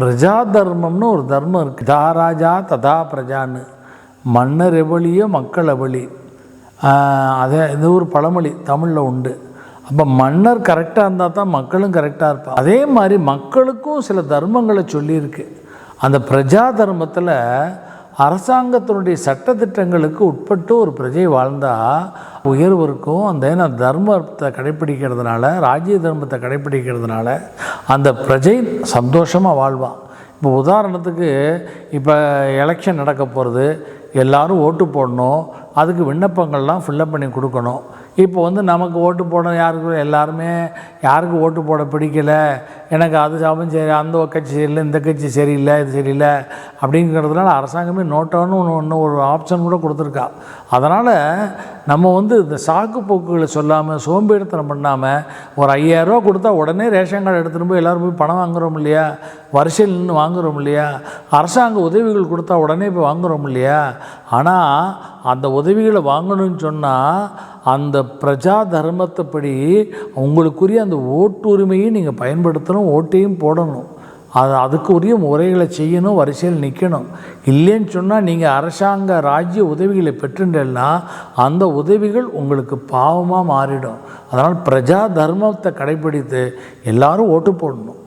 பிரஜா தர்மம்னு ஒரு தர்மம் இருக்குது தா ராஜா ததா பிரஜான்னு. மன்னர் எவழியோ மக்கள் எவழி அதே இது ஒரு பழமொழி தமிழில் உண்டு. அப்போ மன்னர் கரெக்டாக இருந்தால் தான் மக்களும் கரெக்டாக இருப்பாங்க அதே மாதிரி மக்களுக்கும் சில தர்மங்களை சொல்லியிருக்கு. அந்த பிரஜா தர்மத்தில் அரசாங்கத்தினுடைய சட்டத்திட்டங்களுக்கு உட்பட்டு ஒரு பிரஜை வாழ்ந்தால் உயர்வருக்கும் அந்த ஏன்னா தர்மத்தை கடைப்பிடிக்கிறதுனால ராஜ்ய தர்மத்தை கடைப்பிடிக்கிறதுனால அந்த பிரஜை சந்தோஷமாக வாழ்வான் இப்போ உதாரணத்துக்கு இப்போ எலெக்ஷன் நடக்க போகிறது எல்லாரும் ஓட்டு போடணும் அதுக்கு விண்ணப்பங்கள்லாம் ஃபில்லப் பண்ணி கொடுக்கணும். இப்போ வந்து நமக்கு ஓட்டு போட யாருக்கு எல்லாருமே யாருக்கு ஓட்டு போட பிடிக்கல? எனக்கு அது சாபம் சரி அந்த கட்சி சரியில்லை இந்த கட்சி சரியில்லை இது சரியில்லை அப்படிங்கிறதுனால அரசாங்கமே நோட்டோன்னு ஒன்று ஒன்று ஒரு ஆப்ஷன் கூட கொடுத்துருக்கா. அதனால் நம்ம வந்து இந்த சாக்கு போக்குகளை சொல்லாமல் சோம்பேறித்தனம் பண்ணாமல் ஒரு ஐயாயிரரூவா கொடுத்தா உடனே ரேஷன் கார்டு எடுத்துகிட்டு போய் எல்லோரும் போய் பணம் வாங்குறோம் இல்லையா? வரிசையில் நின்று வாங்குறோம் இல்லையா? அரசாங்க உதவிகள் கொடுத்தா உடனே போய் வாங்குறோம் இல்லையா? ஆனால் அந்த உதவிகளை வாங்கணும்னு சொன்னால் அந்த பிரஜா தர்மத்தைப்படி உங்களுக்குரிய அந்த ஓட்டுரிமையை நீங்கள் பயன்படுத்தணும் ஓட்டையும் போடணும். அது அதுக்கு உரிய முறைகளை செய்யணும் வரிசையில் நிற்கணும் இல்லைன்னு சொன்னால் நீங்கள் அரசாங்க ராஜ்ய உதவிகளை பெற்றுண்டேன்னா அந்த உதவிகள் உங்களுக்கு பாவமாக மாறிடும். அதனால் பிரஜா தர்மத்தை கடைப்பிடித்து எல்லாரும் ஓட்டு போடணும்.